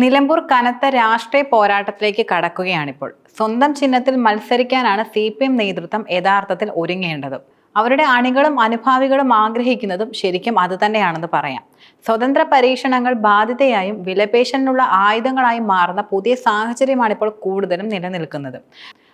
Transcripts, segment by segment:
നിലമ്പൂർ കനത്ത രാഷ്ട്രീയ പോരാട്ടത്തിലേക്ക് കടക്കുകയാണിപ്പോൾ. സ്വന്തം ചിഹ്നത്തിൽ മത്സരിക്കാനാണ് സി പി എം നേതൃത്വം യഥാർത്ഥത്തിൽ ഒരുങ്ങേണ്ടത്. അവരുടെ അണികളും അനുഭാവികളും ആഗ്രഹിക്കുന്നതും ശരിക്കും അതുതന്നെയാണെന്ന് പറയാം. സ്വതന്ത്ര പരീക്ഷണങ്ങൾ ബാധ്യതയായും വിലപേശലിനുള്ള ആയുധങ്ങളായും മാറുന്ന പുതിയ സാഹചര്യമാണ് ഇപ്പോൾ കൂടുതലും നിലനിൽക്കുന്നത്.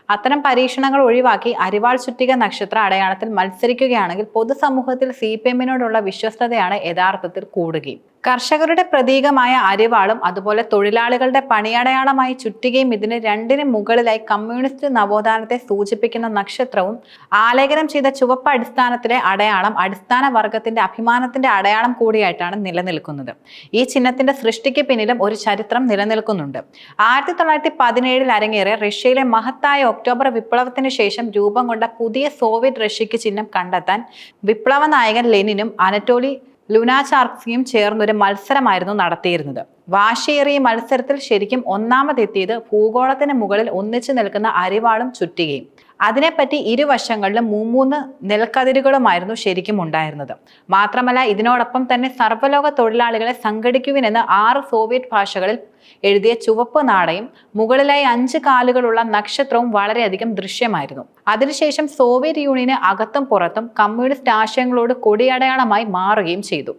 അത്തരം പരീക്ഷണങ്ങൾ ഒഴിവാക്കി അരിവാൾ ചുറ്റിക നക്ഷത്ര അടയാളത്തിൽ മത്സരിക്കുകയാണെങ്കിൽ പൊതുസമൂഹത്തിൽ സി പി എമ്മിനോടുള്ള വിശ്വസ്തതയാണ് യഥാർത്ഥത്തിൽ കൂടുകയും. കർഷകരുടെ പ്രതീകമായ അരിവാളും അതുപോലെ തൊഴിലാളികളുടെ പണിയടയാളമായി ചുറ്റികയും ഇതിന് രണ്ടിന് മുകളിലായി കമ്മ്യൂണിസ്റ്റ് നവോത്ഥാനത്തെ സൂചിപ്പിക്കുന്ന നക്ഷത്രവും ആലേഖനം ചെയ്ത ചുവപ്പ് അടിസ്ഥാനത്തിലെ അടയാളം അടിസ്ഥാന വർഗത്തിന്റെ അഭിമാനത്തിന്റെ അടയാളം കൂടിയായിട്ടാണ് നിലനിൽക്കുന്നത്. ഈ ചിഹ്നത്തിന്റെ സൃഷ്ടിക്ക് പിന്നിലും ഒരു ചരിത്രം നിലനിൽക്കുന്നുണ്ട്. ആയിരത്തി തൊള്ളായിരത്തി പതിനേഴിൽ അരങ്ങേറിയ റഷ്യയിലെ മഹത്തായ ഒക്ടോബർ വിപ്ലവത്തിന് ശേഷം രൂപം കൊണ്ട പുതിയ സോവിയറ്റ് റഷ്യക്ക് ചിഹ്നം കണ്ടെത്താൻ വിപ്ലവ നായകൻ ലെനിനും അനറ്റോളി ലുനാചാർക്സിയും ചേർന്നൊരു മത്സരമായിരുന്നു നടത്തിയിരുന്നത്. വാശിയേറിയ മത്സരത്തിൽ ശരിക്കും ഒന്നാമതെത്തിയത് ഭൂഗോളത്തിന് മുകളിൽ ഒന്നിച്ചു നിൽക്കുന്ന അരിവാളും ചുറ്റികയും. അതിനെപ്പറ്റി ഇരുവശങ്ങളിലും മൂന്ന് നെൽക്കതിരുകളുമായിരുന്നു ശരിക്കും ഉണ്ടായിരുന്നത്. മാത്രമല്ല ഇതിനോടൊപ്പം തന്നെ സർവലോക തൊഴിലാളികളെ സംഘടിക്കുവിനെന്ന് ആറ് സോവിയറ്റ് ഭാഷകളിൽ എഴുതിയ ചുവപ്പ് നാടയും മുകളിലായി അഞ്ച് കാലുകളുള്ള നക്ഷത്രവും വളരെയധികം ദൃശ്യമായിരുന്നു. അതിനുശേഷം സോവിയറ്റ് യൂണിയന് അകത്തും പുറത്തും കമ്മ്യൂണിസ്റ്റ് ആശയങ്ങളോട് കൊടിയടയാളമായി മാറുകയും ചെയ്തു.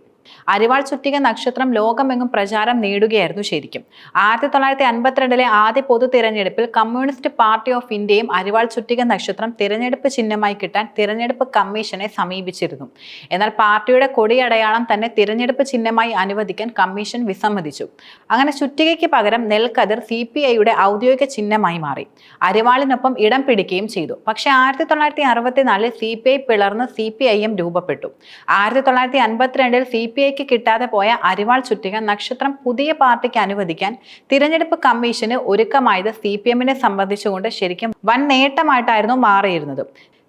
അരിവാൾ ചുറ്റിക നക്ഷത്രം ലോകമെങ്ങും പ്രചാരം നേടുകയായിരുന്നു ശരിക്കും. ആയിരത്തി തൊള്ളായിരത്തി അൻപത്തിരണ്ടിലെ ആദ്യ പൊതു തിരഞ്ഞെടുപ്പിൽ കമ്മ്യൂണിസ്റ്റ് പാർട്ടി ഓഫ് ഇന്ത്യയും അരിവാൾ ചുറ്റിക നക്ഷത്രം തിരഞ്ഞെടുപ്പ് ചിഹ്നമായി കിട്ടാൻ തിരഞ്ഞെടുപ്പ് കമ്മീഷനെ സമീപിച്ചിരുന്നു. എന്നാൽ പാർട്ടിയുടെ കൊടിയടയാളം തന്നെ തിരഞ്ഞെടുപ്പ് ചിഹ്നമായി അനുവദിക്കാൻ കമ്മീഷൻ വിസമ്മതിച്ചു. അങ്ങനെ ചുറ്റികയ്ക്ക് പകരം നെൽക്കതിർ സി പി ഐയുടെ ഔദ്യോഗിക ചിഹ്നമായി മാറി. അരിവാളിനൊപ്പം ഇടം പിടിക്കുകയും ചെയ്തു. പക്ഷേ ആയിരത്തി തൊള്ളായിരത്തി അറുപത്തിനാലിൽ സി പി ഐ പിളർന്ന് സി പി ഐ എം രൂപപ്പെട്ടു. ആയിരത്തി തൊള്ളായിരത്തി അൻപത്തിരണ്ടിൽ സി പി ഐക്ക് കിട്ടാതെ പോയ അരിവാൾ ചുറ്റിക നക്ഷത്രം പുതിയ പാർട്ടിക്ക് അനുവദിക്കാൻ തിരഞ്ഞെടുപ്പ് കമ്മീഷന് ഒരുക്കമായത് സി പി എമ്മിനെ സംബന്ധിച്ചുകൊണ്ട് ശരിക്കും വൻ നേട്ടമായിട്ടായിരുന്നു മാറിയിരുന്നത്.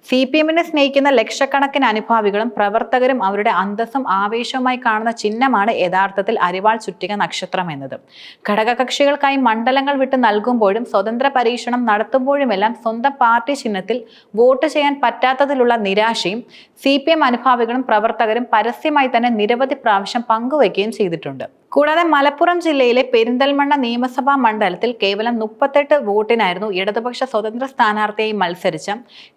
സി പി എമ്മിനെ സ്നേഹിക്കുന്ന ലക്ഷക്കണക്കിന് അനുഭാവികളും പ്രവർത്തകരും അവരുടെ അന്തസ്സും ആവേശവുമായി കാണുന്ന ചിഹ്നമാണ് യഥാർത്ഥത്തിൽ അരിവാൾ ചുറ്റിക നക്ഷത്രം എന്നത്. ഘടകകക്ഷികൾക്കായി മണ്ഡലങ്ങൾ വിട്ട് നൽകുമ്പോഴും സ്വതന്ത്ര പരീക്ഷണം നടത്തുമ്പോഴുമെല്ലാം സ്വന്തം പാർട്ടി ചിഹ്നത്തിൽ വോട്ട് ചെയ്യാൻ പറ്റാത്തതിലുള്ള നിരാശയും സി പി എം അനുഭാവികളും പ്രവർത്തകരും പരസ്യമായി തന്നെ നിരവധി പ്രാവശ്യം പങ്കുവയ്ക്കുകയും ചെയ്തിട്ടുണ്ട്. കൂടാതെ മലപ്പുറം ജില്ലയിലെ പെരിന്തൽമണ്ണ നിയമസഭാ മണ്ഡലത്തിൽ കേവലം മുപ്പത്തെട്ട് വോട്ടിനായിരുന്നു ഇടതുപക്ഷ സ്വതന്ത്ര സ്ഥാനാർത്ഥിയായി മത്സരിച്ച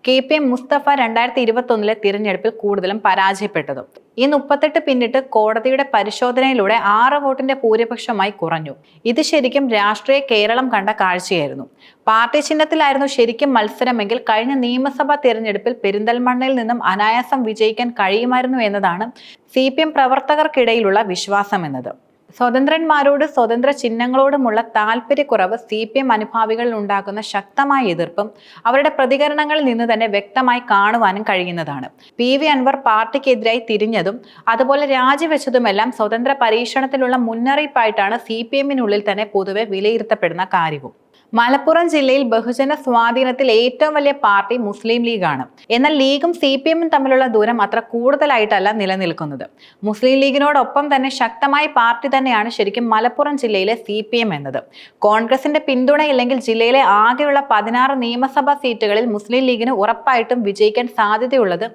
കെ പി എം മുസ്തഫ രണ്ടായിരത്തി ഇരുപത്തൊന്നിലെ തിരഞ്ഞെടുപ്പിൽ കൂടുതലും പരാജയപ്പെട്ടതും. ഈ മുപ്പത്തെട്ട് പിന്നിട്ട് കോടതിയുടെ പരിശോധനയിലൂടെ ആറ് വോട്ടിന്റെ ഭൂരിപക്ഷമായി കുറഞ്ഞു. ഇത് ശരിക്കും രാഷ്ട്രീയ കേരളം കണ്ട കാഴ്ചയായിരുന്നു. പാർട്ടി ചിഹ്നത്തിലായിരുന്നു ശരിക്കും മത്സരമെങ്കിൽ കഴിഞ്ഞ നിയമസഭാ തിരഞ്ഞെടുപ്പിൽ പെരിന്തൽമണ്ണയിൽ നിന്നും അനായാസം വിജയിക്കാൻ കഴിയുമായിരുന്നു എന്നതാണ് സി പ്രവർത്തകർക്കിടയിലുള്ള വിശ്വാസം എന്നത് സ്വതന്ത്രന്മാരോട് സ്വതന്ത്ര ചിഹ്നങ്ങളോടുമുള്ള താല്പര്യക്കുറവ് സി പി എം അനുഭാവികളിൽ ഉണ്ടാക്കുന്ന ശക്തമായ എതിർപ്പും അവരുടെ പ്രതികരണങ്ങളിൽ നിന്ന് തന്നെ വ്യക്തമായി കാണുവാനും കഴിയുന്നതാണ്. പി വി അൻവർ പാർട്ടിക്കെതിരായി തിരിഞ്ഞതും അതുപോലെ രാജിവെച്ചതുമെല്ലാം സ്വതന്ത്ര പരീക്ഷണത്തിലുള്ള മുന്നറിയിപ്പായിട്ടാണ് സി പി എമ്മിനുള്ളിൽ തന്നെ പൊതുവെ വിലയിരുത്തപ്പെടുന്ന കാര്യവും. മലപ്പുറം ജില്ലയിൽ ബഹുജന സ്വാധീനത്തിൽ ഏറ്റവും വലിയ പാർട്ടി മുസ്ലിം ലീഗാണ്. എന്നാൽ ലീഗും സി പി എമ്മും തമ്മിലുള്ള ദൂരം അത്ര കൂടുതലായിട്ടല്ല നിലനിൽക്കുന്നത്. മുസ്ലിം ലീഗിനോടൊപ്പം തന്നെ ശക്തമായ പാർട്ടി തന്നെയാണ് ശരിക്കും മലപ്പുറം ജില്ലയിലെ സി പി എം എന്നത്. കോൺഗ്രസിന്റെ പിന്തുണയില്ലെങ്കിൽ ജില്ലയിലെ ആകെയുള്ള പതിനാറ് നിയമസഭാ സീറ്റുകളിൽ മുസ്ലിം ലീഗിന് ഉറപ്പായിട്ടും വിജയിക്കാൻ സാധ്യതയുള്ളത്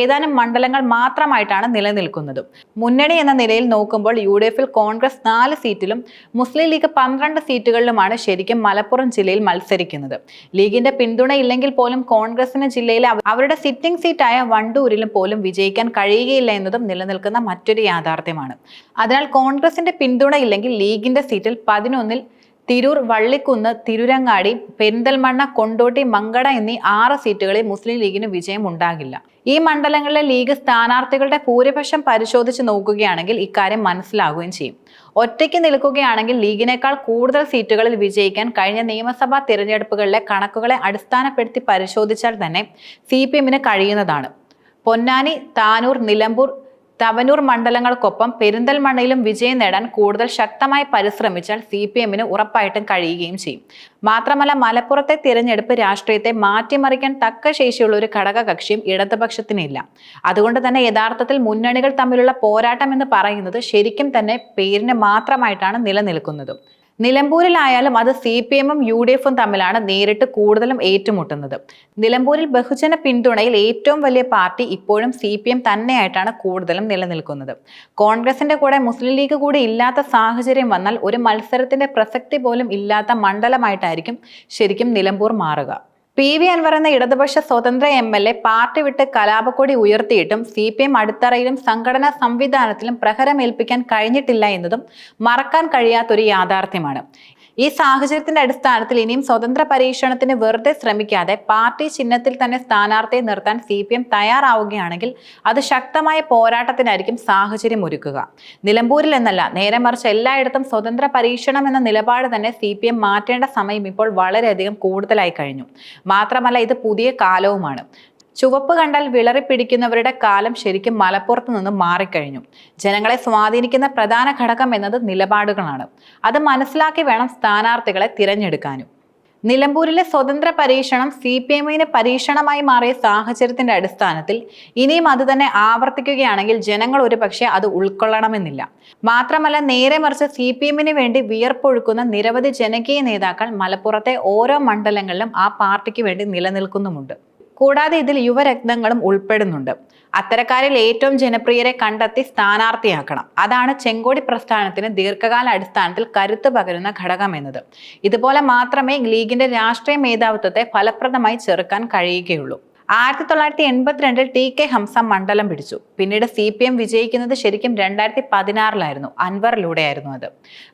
ഏതാനും മണ്ഡലങ്ങൾ മാത്രമായിട്ടാണ് നിലനിൽക്കുന്നത്. മുന്നണി എന്ന നിലയിൽ നോക്കുമ്പോൾ യു ഡി എഫിൽ കോൺഗ്രസ് നാല് സീറ്റിലും മുസ്ലിം ലീഗ് പന്ത്രണ്ട് സീറ്റുകളിലുമാണ് ശരിക്കും മലപ്പുറം ജില്ലയിൽ മത്സരിക്കുന്നത്. ലീഗിന്റെ പിന്തുണ ഇല്ലെങ്കിൽ പോലും കോൺഗ്രസിന് ജില്ലയിലെ അവ- അവരുടെ സിറ്റിംഗ് സീറ്റായ വണ്ടൂരിലും പോലും വിജയിക്കാൻ കഴിയുകയില്ല എന്നതും നിലനിൽക്കുന്ന മറ്റൊരു യാഥാർത്ഥ്യമാണ്. അതിനാൽ കോൺഗ്രസിന്റെ പിന്തുണ ഇല്ലെങ്കിൽ ലീഗിന്റെ സീറ്റിൽ പതിനൊന്നിൽ തിരൂർ വള്ളിക്കുന്ന് തിരുരങ്ങാടി പെരിന്തൽമണ്ണ കൊണ്ടോട്ടി മങ്കട എന്നീ ആറ് സീറ്റുകളിൽ മുസ്ലിം ലീഗിന് വിജയം ഉണ്ടാകില്ല ഈ മണ്ഡലങ്ങളിലെ ലീഗ് സ്ഥാനാർത്ഥികളുടെ ഭൂരിപക്ഷം പരിശോധിച്ച് നോക്കുകയാണെങ്കിൽ ഇക്കാര്യം മനസ്സിലാകുകയും ചെയ്യും. ഒറ്റയ്ക്ക് നിൽക്കുകയാണെങ്കിൽ ലീഗിനേക്കാൾ കൂടുതൽ സീറ്റുകളിൽ വിജയിക്കാൻ കഴിഞ്ഞ നിയമസഭാ തിരഞ്ഞെടുപ്പുകളിലെ കണക്കുകളെ അടിസ്ഥാനപ്പെടുത്തി പരിശോധിച്ചാൽ തന്നെ സി പി എമ്മിന് കഴിയുന്നതാണ്. പൊന്നാനി താനൂർ നിലമ്പൂർ തവനൂർ മണ്ഡലങ്ങൾക്കൊപ്പം പെരിന്തൽമണ്ണയിലും വിജയം നേടാൻ കൂടുതൽ ശക്തമായി പരിശ്രമിച്ചാൽ സി പി എമ്മിന് ഉറപ്പായിട്ടും കഴിയുകയും ചെയ്യും. മാത്രമല്ല മലപ്പുറത്തെ തിരഞ്ഞെടുപ്പ് രാഷ്ട്രീയത്തെ മാറ്റിമറിക്കാൻ തക്ക ശേഷിയുള്ള ഒരു ഘടകകക്ഷിയും ഇടതുപക്ഷത്തിനില്ല. അതുകൊണ്ട് തന്നെ യഥാർത്ഥത്തിൽ മുന്നണികൾ തമ്മിലുള്ള പോരാട്ടം എന്ന് പറയുന്നത് ശരിക്കും തന്നെ പേരിന് മാത്രമായിട്ടാണ് നിലനിൽക്കുന്നത്. നിലമ്പൂരിലായാലും അത് സി പി എമ്മും യു ഡി എഫും തമ്മിലാണ് നേരിട്ട് കൂടുതലും ഏറ്റുമുട്ടുന്നത്. നിലമ്പൂരിൽ ബഹുജന പിന്തുണയിൽ ഏറ്റവും വലിയ പാർട്ടി ഇപ്പോഴും സി പി എം തന്നെയായിട്ടാണ് കൂടുതലും നിലനിൽക്കുന്നത്. കോൺഗ്രസിന്റെ കൂടെ മുസ്ലിം ലീഗ് കൂടി ഇല്ലാത്ത സാഹചര്യം വന്നാൽ ഒരു മത്സരത്തിന്റെ പ്രസക്തി പോലും ഇല്ലാത്ത മണ്ഡലമായിട്ടായിരിക്കും ശരിക്കും നിലമ്പൂർ മാറുക. പി വി അൻവർ എന്ന ഇടതുപക്ഷ സ്വതന്ത്ര എം എൽ എ പാർട്ടി വിട്ട് കലാപക്കൊടി ഉയർത്തിയിട്ടും സി പി എം അടിത്തറയിലും സംഘടനാ സംവിധാനത്തിലും പ്രഹരമേൽപ്പിക്കാൻ കഴിഞ്ഞിട്ടില്ല എന്നതും മറക്കാൻ കഴിയാത്തൊരു യാഥാർത്ഥ്യമാണ്. ഈ സാഹചര്യത്തിന്റെ അടിസ്ഥാനത്തിൽ ഇനിയും സ്വതന്ത്ര പരീക്ഷണത്തിന് വെറുതെ ശ്രമിക്കാതെ പാർട്ടി ചിഹ്നത്തിൽ തന്നെ സ്ഥാനാർത്ഥിയെ നിർത്താൻ സി പി എം തയ്യാറാവുകയാണെങ്കിൽ അത് ശക്തമായ പോരാട്ടത്തിനായിരിക്കും സാഹചര്യം ഒരുക്കുക. നിലമ്പൂരിൽ എന്നല്ല നേരെ മറിച്ച് എല്ലായിടത്തും സ്വതന്ത്ര പരീക്ഷണം എന്ന നിലപാട് തന്നെ സി പി എം മാറ്റേണ്ട സമയം ഇപ്പോൾ വളരെയധികം കൂടുതലായി കഴിഞ്ഞു. മാത്രമല്ല ഇത് പുതിയ കാലവുമാണ്. ചുവപ്പ് കണ്ടാൽ വിളറി പിടിക്കുന്നവരുടെ കാലം ശരിക്കും മലപ്പുറത്ത് നിന്ന് മാറിക്കഴിഞ്ഞു. ജനങ്ങളെ സ്വാധീനിക്കുന്ന പ്രധാന ഘടകം എന്നത് നിലപാടുകളാണ്. അത് മനസ്സിലാക്കി വേണം സ്ഥാനാർത്ഥികളെ തിരഞ്ഞെടുക്കാനും. നിലമ്പൂരിലെ സ്വതന്ത്ര പരീക്ഷണം സി പി എമ്മിന് പരീക്ഷണമായി മാറിയ സാഹചര്യത്തിന്റെ അടിസ്ഥാനത്തിൽ ഇനിയും അത് തന്നെ ആവർത്തിക്കുകയാണെങ്കിൽ ജനങ്ങൾ ഒരുപക്ഷെ അത് ഉൾക്കൊള്ളണമെന്നില്ല. മാത്രമല്ല നേരെ മറിച്ച് സി പി എമ്മിന് വേണ്ടി വിയർപ്പൊഴുക്കുന്ന നിരവധി ജനകീയ നേതാക്കൾ മലപ്പുറത്തെ ഓരോ മണ്ഡലങ്ങളിലും ആ പാർട്ടിക്ക് വേണ്ടി നിലനിൽക്കുന്നുമുണ്ട്. കൂടാതെ ഇതിൽ യുവരത്നങ്ങളും ഉൾപ്പെടുന്നുണ്ട്. അത്തരക്കാരിൽ ഏറ്റവും ജനപ്രിയരെ കണ്ടെത്തി സ്ഥാനാർത്ഥിയാക്കണം. അതാണ് ചെങ്കോടി പ്രസ്ഥാനത്തിന് ദീർഘകാല അടിസ്ഥാനത്തിൽ കരുത്ത് പകരുന്ന ഘടകം എന്നത്. ഇതുപോലെ മാത്രമേ ലീഗിന്റെ രാഷ്ട്രീയ മേധാവിത്വത്തെ ഫലപ്രദമായി ചെറുക്കാൻ കഴിയുകയുള്ളൂ. ആയിരത്തി തൊള്ളായിരത്തി എൺപത്തിരണ്ടിൽ ടി കെ ഹംസ മണ്ഡലം പിടിച്ചു. പിന്നീട് സി പി എം വിജയിക്കുന്നത് ശരിക്കും രണ്ടായിരത്തി പതിനാറിലായിരുന്നു അൻവറിലൂടെയായിരുന്നു അത്.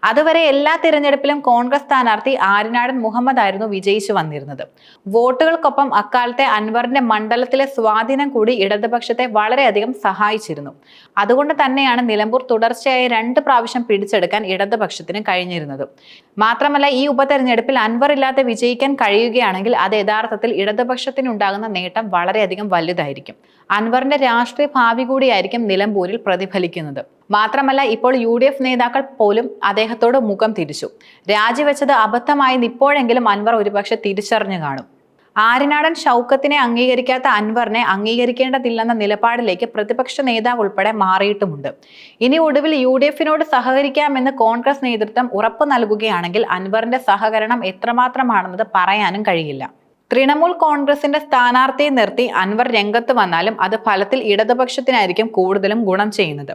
അതുവരെ എല്ലാ തിരഞ്ഞെടുപ്പിലും കോൺഗ്രസ് സ്ഥാനാർത്ഥി ആര്യനാടൻ മുഹമ്മദ് ആയിരുന്നു വിജയിച്ചു വന്നിരുന്നത്. വോട്ടുകൾക്കൊപ്പം അക്കാലത്തെ അൻവറിന്റെ മണ്ഡലത്തിലെ സ്വാധീനം കൂടി ഇടതുപക്ഷത്തെ വളരെയധികം സഹായിച്ചിരുന്നു. അതുകൊണ്ട് തന്നെയാണ് നിലമ്പൂർ തുടർച്ചയായി രണ്ട് പ്രാവശ്യം പിടിച്ചെടുക്കാൻ ഇടതുപക്ഷത്തിന് കഴിഞ്ഞിരുന്നത്. മാത്രമല്ല ഈ ഉപതെരഞ്ഞെടുപ്പിൽ അൻവർ ഇല്ലാതെ വിജയിക്കാൻ കഴിയുകയാണെങ്കിൽ അത് യഥാർത്ഥത്തിൽ ഇടതുപക്ഷത്തിനുണ്ടാകുന്ന നേട്ടം വളരെയധികം വലുതായിരിക്കും. അൻവറിന്റെ രാഷ്ട്രീയ ഭാവി കൂടിയായിരിക്കും നിലമ്പൂരിൽ പ്രതിഫലിക്കുന്നത്. മാത്രമല്ല ഇപ്പോൾ യു ഡി എഫ് നേതാക്കൾ പോലും അദ്ദേഹത്തോട് മുഖം തിരിച്ചു. രാജിവെച്ചത് അബദ്ധമായെന്ന് ഇപ്പോഴെങ്കിലും അൻവർ ഒരുപക്ഷെ തിരിച്ചറിഞ്ഞു കാണും. ആര്യനാടൻ ഷൗക്കത്തിനെ അംഗീകരിക്കാത്ത അൻവറിനെ അംഗീകരിക്കേണ്ടതില്ലെന്ന നിലപാടിലേക്ക് പ്രതിപക്ഷ നേതാവ് ഉൾപ്പെടെ മാറിയിട്ടുമുണ്ട്. ഇനി ഒടുവിൽ യു ഡി എഫിനോട് സഹകരിക്കാമെന്ന് കോൺഗ്രസ് നേതൃത്വം ഉറപ്പു നൽകുകയാണെങ്കിൽ അൻവറിന്റെ സഹകരണം എത്രമാത്രമാണെന്നത് പറയാനും കഴിയില്ല. തൃണമൂൽ കോൺഗ്രസിന്റെ സ്ഥാനാർത്ഥിയെ നിർത്തി അൻവർ രംഗത്ത് വന്നാലും അത് ഫലത്തിൽ ഇടതുപക്ഷത്തിനായിരിക്കും കൂടുതലും ഗുണം ചെയ്യുന്നത്.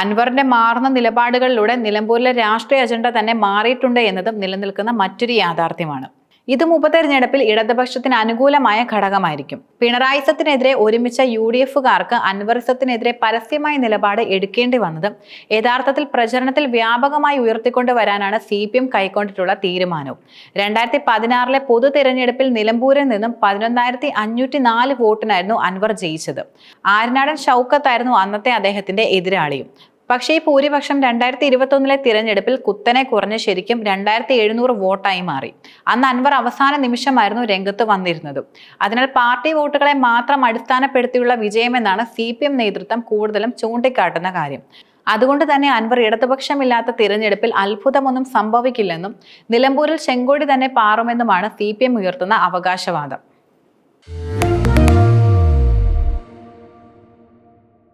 അൻവറിന്റെ മാറുന്ന നിലപാടുകളിലൂടെ നിലമ്പൂരിലെ രാഷ്ട്രീയ അജണ്ട തന്നെ മാറിയിട്ടുണ്ട് എന്നതും നിലനിൽക്കുന്ന മറ്റൊരു യാഥാർത്ഥ്യമാണ്. ഇതും ഉപതെരഞ്ഞെടുപ്പിൽ ഇടതുപക്ഷത്തിന് അനുകൂലമായ ഘടകമായിരിക്കും. പിണറായിസത്തിനെതിരെ ഒരുമിച്ച യു ഡി എഫുകാർക്ക് അൻവറിസത്തിനെതിരെ പരസ്യമായ നിലപാട് എടുക്കേണ്ടി വന്നത് യഥാർത്ഥത്തിൽ പ്രചരണത്തിൽ വ്യാപകമായി ഉയർത്തിക്കൊണ്ടു വരാനാണ് സി പി എം കൈക്കൊണ്ടിട്ടുള്ള തീരുമാനവും. രണ്ടായിരത്തി പതിനാറിലെ പൊതു തെരഞ്ഞെടുപ്പിൽ നിലമ്പൂരിൽ നിന്നും പതിനൊന്നായിരത്തി അഞ്ഞൂറ്റി നാല് വോട്ടിനായിരുന്നു അൻവർ ജയിച്ചത്. ആര്യനാടൻ ഷൗക്കത്തായിരുന്നു അന്നത്തെ അദ്ദേഹത്തിന്റെ എതിരാളിയും. പക്ഷേ ഈ ഭൂരിപക്ഷം രണ്ടായിരത്തി ഇരുപത്തൊന്നിലെ തിരഞ്ഞെടുപ്പിൽ കുത്തനെ കുറഞ്ഞ് ശരിക്കും രണ്ടായിരത്തി എഴുന്നൂറ് വോട്ടായി മാറി. അന്ന് അൻവർ അവസാന നിമിഷമായിരുന്നു രംഗത്ത് വന്നിരുന്നത്. അതിനാൽ പാർട്ടി വോട്ടുകളെ മാത്രം അടിസ്ഥാനപ്പെടുത്തിയുള്ള വിജയമെന്നാണ് സി പി എം നേതൃത്വം കൂടുതലും ചൂണ്ടിക്കാട്ടുന്ന കാര്യം. അതുകൊണ്ട് തന്നെ അൻവർ ഇടതുപക്ഷമില്ലാത്ത തിരഞ്ഞെടുപ്പിൽ അത്ഭുതമൊന്നും സംഭവിക്കില്ലെന്നും നിലമ്പൂരിൽ ചെങ്കോടി തന്നെ പാറുമെന്നുമാണ് സി പി എം ഉയർത്തുന്ന അവകാശവാദം.